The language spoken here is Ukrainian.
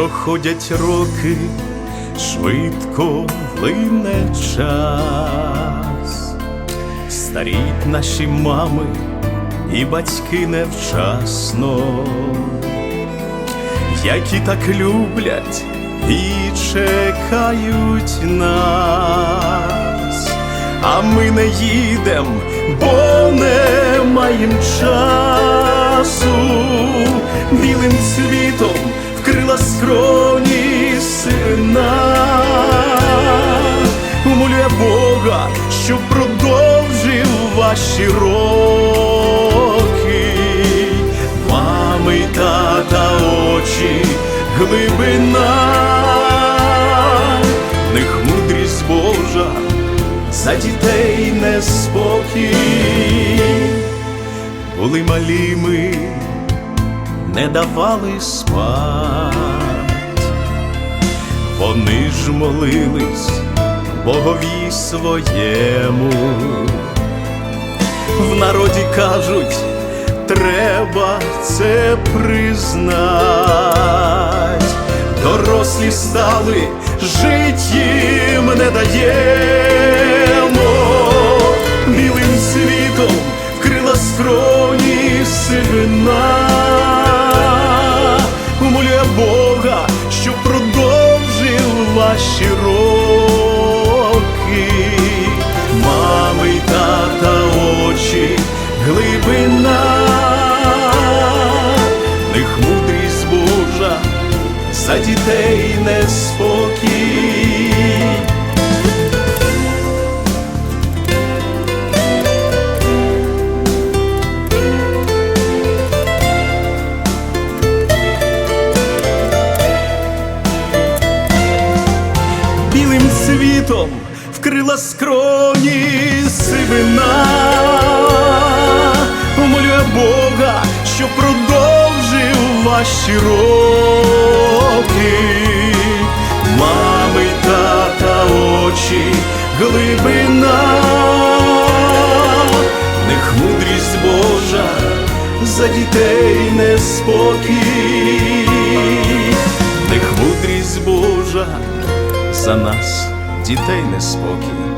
проходять роки, швидко плине час, старіють наші мами і батьки невчасно, які так люблять і чекають нас, а ми не їдем, бо не маєм часу, білим цвітом щоб продовжив ваші роки, мами, й тата, очі, глибина, в них мудрість Божа, за дітей неспокій, були малі ми, не давали спать, вони ж молились Богові своєму. В народі кажуть, треба це признать. Дорослі стали, жить їм не даємо, білим світом вкрила скроні сивина, умолює Бога, що продовжив ваші роки, за дітей неспокій. білим світом вкрила скроні сивина, умолює Бога, що продовжив ваші роки, мами тата очі, глибина, них мудрість Божа, за дітей неспокій, них мудрість Божа за нас, дітей неспокій.